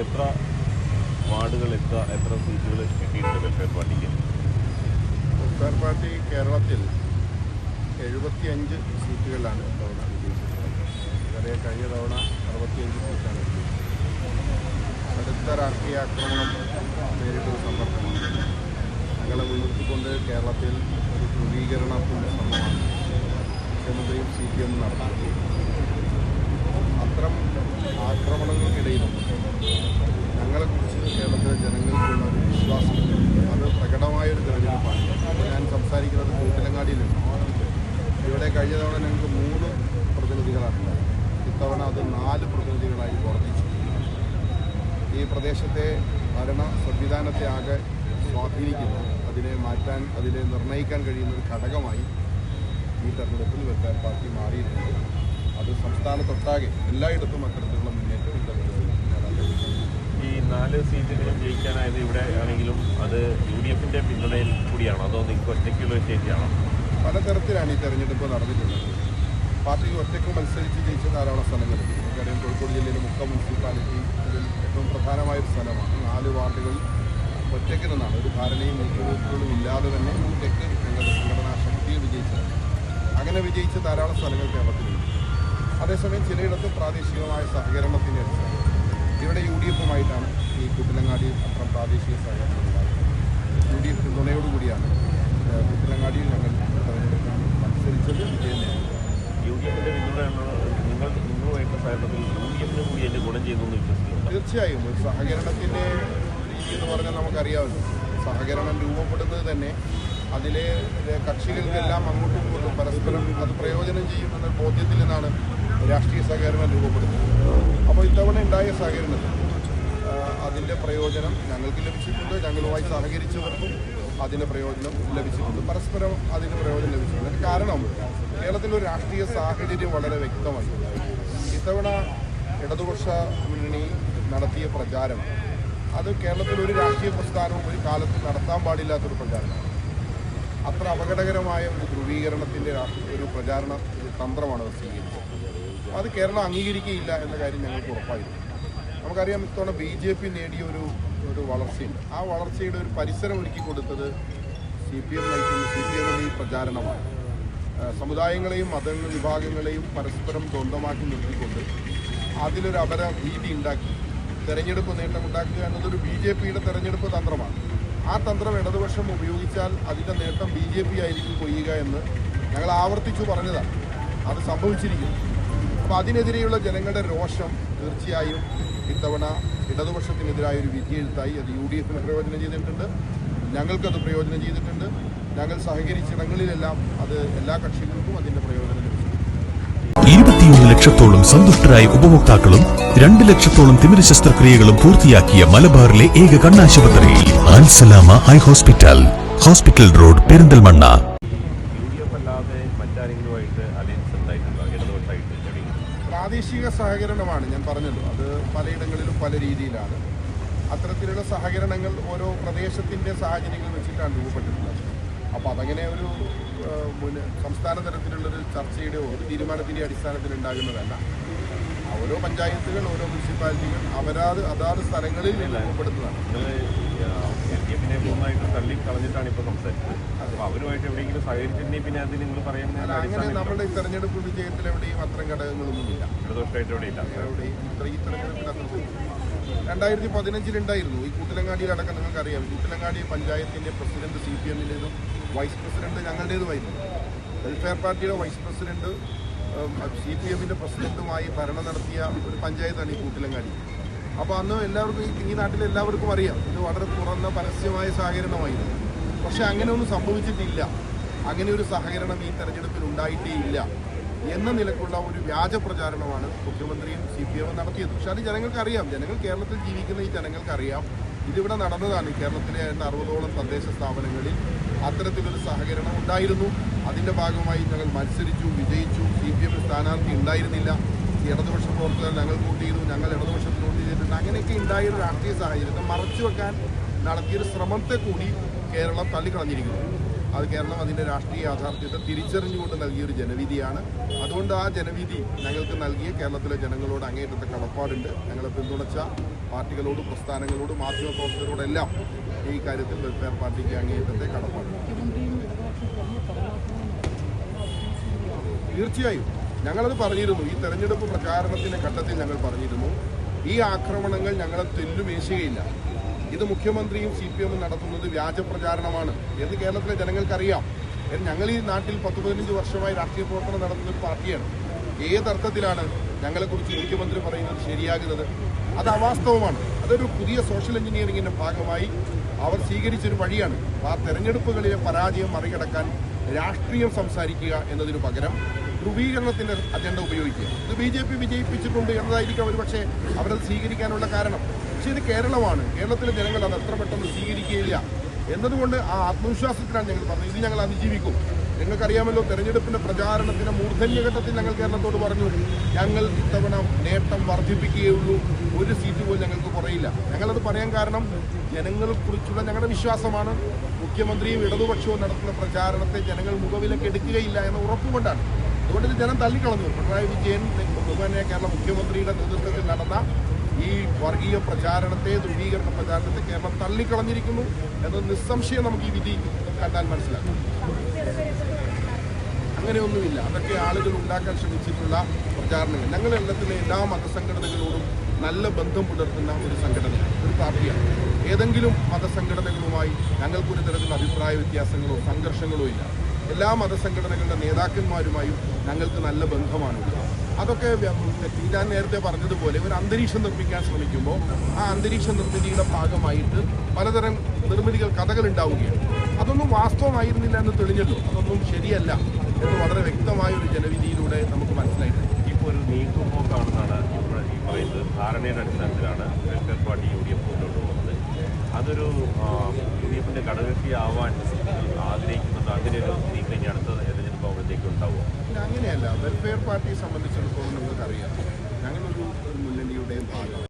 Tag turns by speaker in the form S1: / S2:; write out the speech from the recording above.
S1: ഇപ്പോൾ എത്ര വാർഡുകൾ എത്ര എത്ര സീറ്റുകൾ കിട്ടിയിട്ടുണ്ട് വെൽഫെയർ പാർട്ടിക്ക്?
S2: വെൽഫെയർ പാർട്ടി കേരളത്തിൽ എഴുപത്തി അഞ്ച് സീറ്റുകളിലാണ് തവണ വിജയിച്ചിട്ടുള്ളത് കഴിഞ്ഞ തവണ അറുപത്തിയഞ്ച് സീറ്റാണ് അടുത്ത രാഷ്ട്രീയ ആക്രമണം നേരിട്ടൊരു സന്ദർഭമാണ്. ഞങ്ങളെ മുൻനിർത്തിക്കൊണ്ട് കേരളത്തിൽ ഒരു ധ്രുവീകരണത്തിന്റെ ശ്രമമാണ് മുഖ്യമന്ത്രിയും സി പി എം നടത്തുന്നത് അത്തരം ആക്രമണങ്ങൾക്കിടയിലും ഞങ്ങളെക്കുറിച്ച് കേരളത്തിലെ ജനങ്ങൾക്കുള്ള ഒരു വിശ്വാസം അത് പ്രകടമായൊരു തെരഞ്ഞെടുപ്പാണ് ഇപ്പോൾ ഞാൻ സംസാരിക്കുന്നത് കൂട്ടിലങ്ങാടിയിലാണ് ഇവിടെ കഴിഞ്ഞ തവണ ഞങ്ങൾക്ക് മൂന്ന് പ്രതിനിധികളാണ് ഉണ്ടായത്. ഇത്തവണ അത് നാല് പ്രതിനിധികളായി വർദ്ധിച്ചു ഈ പ്രദേശത്തെ ഭരണ സംവിധാനത്തെ ആകെ സ്വാധീനിക്കുന്നു. അതിനെ മാറ്റാൻ അതിനെ നിർണയിക്കാൻ കഴിയുന്ന ഒരു ഘടകമായി ഈ തെരഞ്ഞെടുപ്പിൽ വെൽഫെയർ പാർട്ടി മാറിയിട്ടുണ്ട്. അത് സംസ്ഥാനത്തൊട്ടാകെ എല്ലായിടത്തും അത്തരത്തിലുള്ള മുന്നേറ്റം ഈ തെരഞ്ഞെടുപ്പിൽ
S1: ഈ നാല് സീറ്റുകളും ജയിക്കാനായത് ഇവിടെ ആണെങ്കിലും അത് യു ഡി എഫിന്റെ പിന്തുണയിൽ കൂടിയാണോ? അതോ നിങ്ങൾക്ക് ഒറ്റയ്ക്കുള്ള ഒരു സ്റ്റേറ്റാണോ
S2: പലതരത്തിലാണ് ഈ തെരഞ്ഞെടുപ്പ് നടന്നിട്ടുള്ളത്. പാർട്ടിക്ക് ഒറ്റയ്ക്ക് മത്സരിച്ച് ജയിച്ച ധാരാളം സ്ഥലങ്ങളുണ്ട് നമുക്കറിയാം കോഴിക്കോട് ജില്ലയിലെ മുക്ക മുനിസിപ്പാലിറ്റി അതിൽ ഏറ്റവും പ്രധാനമായ ഒരു സ്ഥലമാണ്. നാല് വാർഡുകൾ ഒറ്റയ്ക്ക് നിന്നാണ്. ഒരു ധാരണയും ഏറ്റവും ഇല്ലാതെ തന്നെ ഒറ്റയ്ക്ക് ഞങ്ങളുടെ സംഘടനാ ശക്തിയെ വിജയിച്ചത്. അങ്ങനെ വിജയിച്ച ധാരാളം സ്ഥലങ്ങൾ കേരളത്തിലുണ്ട്. അതേസമയം ചിലയിടത്ത് പ്രാദേശികമായ സഹകരണത്തിന്റെ അടിസ്ഥാനം ഇവിടെ യു ഡി എഫുമായിട്ടാണ് ഈ കുട്ടിലങ്ങാടി അത്ര പ്രാദേശിക സഹകരണം ഉണ്ടായത് യു ഡി എഫ് പിന്തുണയോടുകൂടിയാണ് കുട്ടിലങ്ങാടിയിൽ ഞങ്ങൾ തെരഞ്ഞെടുപ്പിൽ മത്സരിച്ചത് വിജയം നേടിയത്
S1: യു ഡി എഫിന്റെ പിന്തുണയാണ് നിങ്ങൾ നിങ്ങളുമായിട്ടുള്ള സഹകരണത്തിൽ യു ഡി എഫിന് കൂടി അതിന്റെ ഗുണം ചെയ്തു എന്ന് വിശ്വസിക്കുന്നുണ്ട്
S2: തീർച്ചയായും ഒരു സഹകരണത്തിന്റെ രീതി എന്ന് പറഞ്ഞാൽ നമുക്കറിയാമല്ലോ. സഹകരണം രൂപപ്പെടുന്നത് തന്നെ അതിലെ കക്ഷികൾക്കെല്ലാം അങ്ങോട്ടും ഇങ്ങോട്ടും പരസ്പരം അത് പ്രയോജനം ചെയ്യുമെന്ന ബോധ്യത്തിൽ നിന്നാണ് രാഷ്ട്രീയ സഹകരണം രൂപപ്പെടുന്നത്. അപ്പോൾ ഇത്തവണ ഉണ്ടായ സഹകരണത്തിൽ അതിന്റെ പ്രയോജനം ഞങ്ങൾക്ക് ലഭിച്ചിട്ടുണ്ട്. ഞങ്ങളുമായി സഹകരിച്ചവർക്കും അതിന്റെ പ്രയോജനം ലഭിച്ചിട്ടുണ്ട്. പരസ്പരം അതിന്റെ പ്രയോജനം ലഭിച്ചിട്ടുണ്ട്. കാരണം കേരളത്തിലൊരു രാഷ്ട്രീയ സാഹചര്യം വളരെ വ്യക്തമായി. ഇത്തവണ ഇടതുപക്ഷ മുന്നണി നടത്തിയ പ്രചാരണം. അത് കേരളത്തിൽ ഒരു രാഷ്ട്രീയ പ്രസ്ഥാനവും ഒരു കാലത്ത് നടത്താൻ പാടില്ലാത്തൊരു പ്രചാരണമാണ്. അത്ര അപകടകരമായ ഒരു ധ്രുവീകരണത്തിന്റെ ഒരു പ്രചാരണ തന്ത്രമാണ് അത് സ്വീകരിച്ചത്. അത് കേരളം അംഗീകരിക്കുകയില്ല എന്ന കാര്യം ഞങ്ങൾക്ക് ഉറപ്പായിരുന്നു. നമുക്കറിയാം ഇത്തവണ ബി ജെ പി നേടിയ ഒരു ഒരു വളർച്ചയുണ്ട്. ആ വളർച്ചയുടെ ഒരു പരിസരം ഒരുക്കി കൊടുത്തത് സി പി എം നയിക്കുന്ന സി പി എമ്മിന്റെ ഈ പ്രചാരണമാണ്. സമുദായങ്ങളെയും മത വിഭാഗങ്ങളെയും പരസ്പരം സ്വന്തമാക്കി നിർത്തിക്കൊണ്ട് അതിലൊരു അപര ഭീതി ഉണ്ടാക്കി. തെരഞ്ഞെടുപ്പ് നേട്ടമുണ്ടാക്കുക എന്നതൊരു ബി ജെ പിയുടെ തെരഞ്ഞെടുപ്പ് തന്ത്രമാണ്. ആ തന്ത്രം ഇടതുപക്ഷം ഉപയോഗിച്ചാൽ അതിന്റെ നേട്ടം ബി ജെ പി ആയിരിക്കും കൊയ്യുക എന്ന് ഞങ്ങൾ ആവർത്തിച്ചു പറഞ്ഞതാണ്. അത് സംഭവിച്ചിരിക്കുന്നു. അപ്പോൾ അതിനെതിരെയുള്ള ജനങ്ങളുടെ രോഷം തീർച്ചയായും ഇത്തവണ ഇടതുപക്ഷത്തിനെതിരായ ഒരു വിധിയെഴുത്തായി അത് യു ഡി എഫിന് പ്രയോജനം ചെയ്തിട്ടുണ്ട്. ഞങ്ങൾക്കത് പ്രയോജനം ചെയ്തിട്ടുണ്ട്. ഞങ്ങൾ സഹകരിച്ചിടങ്ങളിലെല്ലാം അത് എല്ലാ കക്ഷികൾക്കും അതിന്റെ പ്രയോജനം
S3: ലക്ഷത്തോളം സന്തുഷ്ടരായ ഉപഭോക്താക്കളും രണ്ട് ലക്ഷത്തോളം തിമിര ശസ്ത്രക്രിയകളും പൂർത്തിയാക്കിയ മലബാറിലെ ഏക കണ്ണാശുപത്രി. Al Salama eye hospital. Hospital road Perinthalmanna.
S2: പ്രാദേശിക സഹകരണമാണ് ഞാൻ പറഞ്ഞല്ലോ അത് പലയിടങ്ങളിലും പല രീതിയിലാണ്. അത്തരത്തിലുള്ള സഹകരണങ്ങൾ ഓരോ പ്രദേശത്തിന്റെ സാഹചര്യങ്ങൾ വെച്ചിട്ടാണ് രൂപപ്പെട്ടിട്ടുള്ളത്. അപ്പോൾ അതങ്ങനെ ഒരു പിന്നെ സംസ്ഥാന തലത്തിലുള്ളൊരു ചർച്ചയുടെയോ ഒരു തീരുമാനത്തിന്റെ അടിസ്ഥാനത്തിൽ ഉണ്ടാകുന്നതല്ല. ഓരോ പഞ്ചായത്തുകൾ ഓരോ മുനിസിപ്പാലിറ്റികൾ അവരാത് അതാത് സ്ഥലങ്ങളിൽ രൂപപ്പെടുന്നതാണ്.
S1: നിങ്ങൾ എൽ ഡി എഫിനെ പൂർണമായിട്ട് തള്ളി കളഞ്ഞിട്ടാണ് ഇപ്പോൾ സംസാരിച്ചത്. അപ്പോൾ അവരുമായിട്ട് എവിടെയെങ്കിലും സഹകരിച്ചിട്ടുണ്ടെങ്കിൽ പിന്നെ അത് നിങ്ങൾ പറയുന്ന
S2: അങ്ങനെ നമ്മുടെ ഈ തെരഞ്ഞെടുപ്പ് വിജയത്തിൽ എവിടെയും അത്തരം ഘടകങ്ങളൊന്നുമില്ല
S1: ഇടതുപക്ഷമായിട്ട് എവിടെയില്ല
S2: എവിടെയും ഈ തെരഞ്ഞെടുപ്പിൽ അത്ര രണ്ടായിരത്തി പതിനഞ്ചിലുണ്ടായിരുന്നു ഈ കൂട്ടിലങ്ങാടിയിലടക്കം നിങ്ങൾക്കറിയാം. കൂട്ടിലങ്ങാടി പഞ്ചായത്തിന്റെ പ്രസിഡന്റ് സി പി എമ്മിന്റെതും വൈസ് പ്രസിഡന്റ് ഞങ്ങളുടേതുമായിരുന്നു. വെൽഫെയർ പാർട്ടിയുടെ വൈസ് പ്രസിഡന്റ് സി പി എമ്മിന്റെ പ്രസിഡന്റുമായി ഭരണം നടത്തിയ ഒരു പഞ്ചായത്താണ് ഈ കൂട്ടിലങ്ങാടി അപ്പോൾ അന്ന് എല്ലാവർക്കും ഈ- നാട്ടിൽ എല്ലാവർക്കും അറിയാം. ഇത് വളരെ തുറന്ന പരസ്യമായ സഹകരണമായിരുന്നു. പക്ഷെ അങ്ങനെ ഒന്നും സംഭവിച്ചിട്ടില്ല. അങ്ങനെ ഒരു സഹകരണം ഈ തെരഞ്ഞെടുപ്പിൽ ഉണ്ടായിട്ടേ ഇല്ല എന്ന നിലക്കുള്ള ഒരു വ്യാജ പ്രചാരണമാണ് മുഖ്യമന്ത്രിയും സി പി എമ്മും നടത്തിയത്. പക്ഷെ അത് ജനങ്ങൾക്ക് അറിയാം ജനങ്ങൾ കേരളത്തിൽ ജീവിക്കുന്ന ഈ ജനങ്ങൾക്കറിയാം. ഇതിവിടെ നടന്നതാണ് കേരളത്തിലെ അറുപതോളം തദ്ദേശ സ്ഥാപനങ്ങളിൽ അത്തരത്തിലൊരു സഹകരണം ഉണ്ടായിരുന്നു. അതിന്റെ ഭാഗമായി ഞങ്ങൾ മത്സരിച്ചു വിജയിച്ചു. സി പി എമ്മിൽ സ്ഥാനാർത്ഥി ഉണ്ടായിരുന്നില്ല. ഇടതുപക്ഷ പ്രവർത്തകർ ഞങ്ങൾ കൂട്ടിയിരുന്നു. ഞങ്ങൾ ഇടതുപക്ഷത്തിന് വോട്ട് ചെയ്തിട്ടുണ്ട് അങ്ങനെയൊക്കെ ഉണ്ടായ ഒരു രാഷ്ട്രീയ സാഹചര്യത്തെ മറച്ചു വെക്കാൻ നടത്തിയൊരു ശ്രമത്തെ കൂടി കേരളം തള്ളിക്കളഞ്ഞിരിക്കുന്നു. അത് കേരളം അതിന്റെ രാഷ്ട്രീയ യാഥാർത്ഥ്യത്തെ തിരിച്ചറിഞ്ഞുകൊണ്ട് നൽകിയൊരു ജനവിധിയാണ്. അതുകൊണ്ട് ആ ജനവിധി ഞങ്ങൾക്ക് നൽകിയ കേരളത്തിലെ ജനങ്ങളോട് അങ്ങേറ്റത്തെ കടപ്പാടുണ്ട്. ഞങ്ങളെ പിന്തുണച്ച പാർട്ടികളോട് പ്രസ്ഥാനങ്ങളോട് മാധ്യമപ്രവർത്തകരോടെല്ലാം ഈ കാര്യത്തിൽ വെൽഫെയർ പാർട്ടിക്ക് അങ്ങേറ്റത്തെ കടപ്പാടുണ്ട്. തീർച്ചയായും ഞങ്ങളത് പറഞ്ഞിരുന്നു. ഈ തെരഞ്ഞെടുപ്പ് പ്രചാരണത്തിന്റെ ഘട്ടത്തിൽ ഞങ്ങൾ പറഞ്ഞിരുന്നു. ഈ ആക്രമണങ്ങൾ ഞങ്ങളെ തെല്ലുമേശുകയില്ല ഇത് മുഖ്യമന്ത്രിയും സി പി എമ്മും നടത്തുന്നത് വ്യാജ പ്രചാരണമാണ് എന്ന് കേരളത്തിലെ ജനങ്ങൾക്കറിയാം. ഞങ്ങൾ ഈ നാട്ടിൽ പത്ത് പതിനഞ്ച് വർഷമായി രാഷ്ട്രീയ പ്രവർത്തനം നടത്തുന്ന ഒരു പാർട്ടിയാണ്. ഏതർത്ഥത്തിലാണ് ഞങ്ങളെക്കുറിച്ച് മുഖ്യമന്ത്രി പറയുന്നത് ശരിയാകുന്നത്? അത് അവാസ്തവമാണ്. അതൊരു പുതിയ സോഷ്യൽ എഞ്ചിനീയറിംഗിന്റെ ഭാഗമായി അവർ സ്വീകരിച്ചൊരു വഴിയാണ്. ആ തെരഞ്ഞെടുപ്പുകളിലെ പരാജയം മറികടക്കാൻ രാഷ്ട്രീയം സംസാരിക്കുക എന്നതിനു പകരം ധ്രുവീകരണത്തിന്റെ അജണ്ട ഉപയോഗിക്കുക. ഇത് ബി ജെ പി വിജയിപ്പിച്ചിട്ടുണ്ട് എന്നതായിരിക്കും ഒരുപക്ഷെ അവരത് സ്വീകരിക്കാനുള്ള കാരണം. പക്ഷേ ഇത് കേരളമാണ്. കേരളത്തിലെ ജനങ്ങൾ അത് എത്ര പെട്ടെന്ന് സ്വീകരിക്കുകയില്ല. എന്നതുകൊണ്ട് ആ ആത്മവിശ്വാസത്തിലാണ് ഞങ്ങൾ പറഞ്ഞത്. ഇത് ഞങ്ങൾ അതിജീവിക്കും. നിങ്ങൾക്കറിയാമല്ലോ തെരഞ്ഞെടുപ്പിന്റെ പ്രചാരണത്തിന്റെ മൂർധന്യഘട്ടത്തിൽ ഞങ്ങൾ കേരളത്തോട് പറഞ്ഞു ഞങ്ങൾ ഇത്തവണ നേട്ടം വർദ്ധിപ്പിക്കുകയുള്ളൂ. ഒരു സീറ്റ് പോലും ഞങ്ങൾക്ക് കുറയില്ല. ഞങ്ങളത് പറയാൻ കാരണം ജനങ്ങളെക്കുറിച്ചുള്ള ഞങ്ങളുടെ വിശ്വാസമാണ്. മുഖ്യമന്ത്രിയും ഇടതുപക്ഷവും നടത്തുന്ന പ്രചാരണത്തെ ജനങ്ങൾ മുഖവിലേക്ക് എടുക്കുകയില്ല എന്ന ഉറപ്പുകൊണ്ടാണ്. അതുകൊണ്ട് ഇത് ജനം തള്ളിക്കളഞ്ഞു. പിണറായി വിജയൻ ബഹുമാന്യ കേരള മുഖ്യമന്ത്രിയുടെ നേതൃത്വത്തിൽ നടന്ന ഈ വർഗീയ പ്രചാരണത്തെ ധ്രുവീകരണ പ്രചാരണത്തെ കേരളം തള്ളിക്കളഞ്ഞിരിക്കുന്നു എന്നത് നിസ്സംശയം നമുക്ക് ഈ വിധി കണ്ടാൽ മനസ്സിലാക്കും. അങ്ങനെയൊന്നുമില്ല. അതൊക്കെ ആളുകൾ ഉണ്ടാക്കാൻ ശ്രമിച്ചിട്ടുള്ള പ്രചാരണങ്ങൾ. ഞങ്ങൾ എല്ലാത്തിലെ എല്ലാ മതസംഘടനകളോടും നല്ല ബന്ധം പുലർത്തുന്ന ഒരു സംഘടന ഒരു പാർട്ടിയാണ്. ഏതെങ്കിലും മതസംഘടനകളുമായി ഞങ്ങൾക്കൊരു തരത്തിലുള്ള അഭിപ്രായ വ്യത്യാസങ്ങളോ സംഘർഷങ്ങളോ ഇല്ല. എല്ലാ മതസംഘടനകളുടെ നേതാക്കന്മാരുമായും ഞങ്ങൾക്ക് നല്ല ബന്ധമാണുള്ളത്. അതൊക്കെ ഞാൻ നേരത്തെ പറഞ്ഞതുപോലെ ഒരു അന്തരീക്ഷം നിർമ്മിക്കാൻ ശ്രമിക്കുമ്പോൾ ആ അന്തരീക്ഷ നിർമ്മിതിയുടെ ഭാഗമായിട്ട് പലതരം നിർമ്മിതികൾ കഥകൾ ഉണ്ടാവുകയാണ്. അതൊന്നും വാസ്തവമായിരുന്നില്ല എന്ന് തെളിഞ്ഞല്ലോ. അതൊന്നും ശരിയല്ല എന്ന് വളരെ വ്യക്തമായ ഒരു ജനവിധിയിലൂടെ നമുക്ക് മനസ്സിലായിട്ടുണ്ട്.
S1: ഇപ്പോൾ ഒരു നീക്കുപോക്കാണെന്നാണ് പറയുന്നത് ധാരണയുടെ അടിസ്ഥാനത്തിലാണ് പാർട്ടി യു ഡി എഫ് മുന്നോട്ട് പോകുന്നത്. അതൊരു യു ഡി എഫിന്റെ ഘടകകക്ഷിയാവാൻ ആഗ്രഹിക്കുന്നുണ്ട്
S2: അങ്ങനെയല്ല. വെൽഫെയർ പാർട്ടിയെ സംബന്ധിച്ചിടത്തോളം നിങ്ങൾക്കറിയാം ഞങ്ങളൊരു മുന്നണിയുടെയും ഭാഗമാണ്.